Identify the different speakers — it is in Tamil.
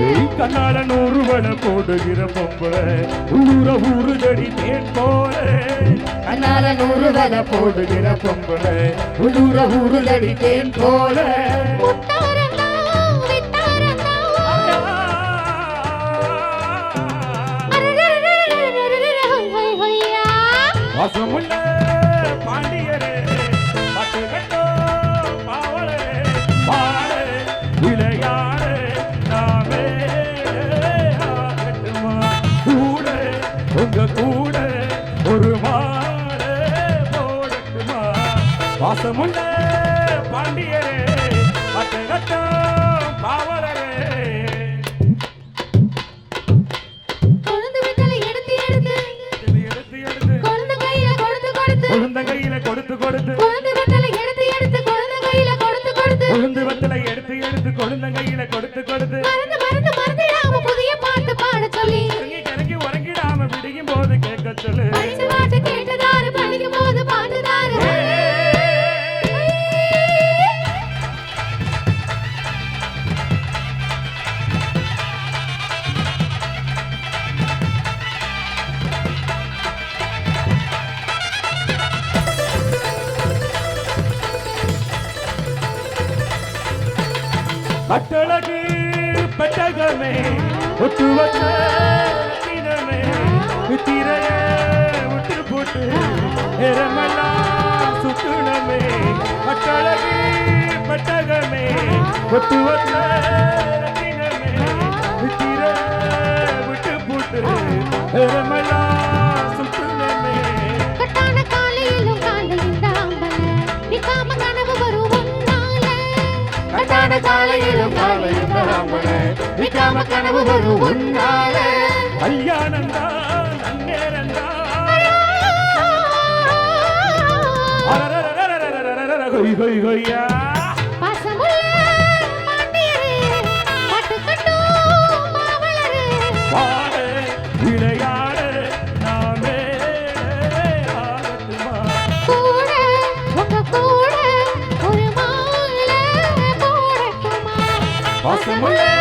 Speaker 1: கண்ணால நூறு வட போடுகிற பொம்பளை. ஊர ஊரு தடி தேன் போல. கண்ணால நூறு வட போடுகிற பொம்பளை. ஊர ஊரு தடி தேன் போல. வாசமுள்ள பாசமுள்ள பாண்டியரே அத்தகத்தம் பாவலரே.
Speaker 2: கொழுந்த கையில கொடுத்து கொடுத்து. கொழுந்து வத்தலை எடுத்து எடுத்து. கொழுந்த கையில கொடுத்து கொடுத்து.
Speaker 1: அட்டழகு பெட்டகமே ஒட்டு தினமே. திரைய விட்டு போட்டு எரமெல்லாம் சுத்துணமே கட்டழகு பெட்டகமே ஒட்டு வச்ச தினமே. திரைய விட்டு போட்டு எரமெல்லாம்
Speaker 2: கட்டான காலையிலும்
Speaker 1: காலையும் வராமலே. நிக்காம கனவு வரும் உன்னால கல்யாணம் தான் கொய் கொய் கொய்யா próxima.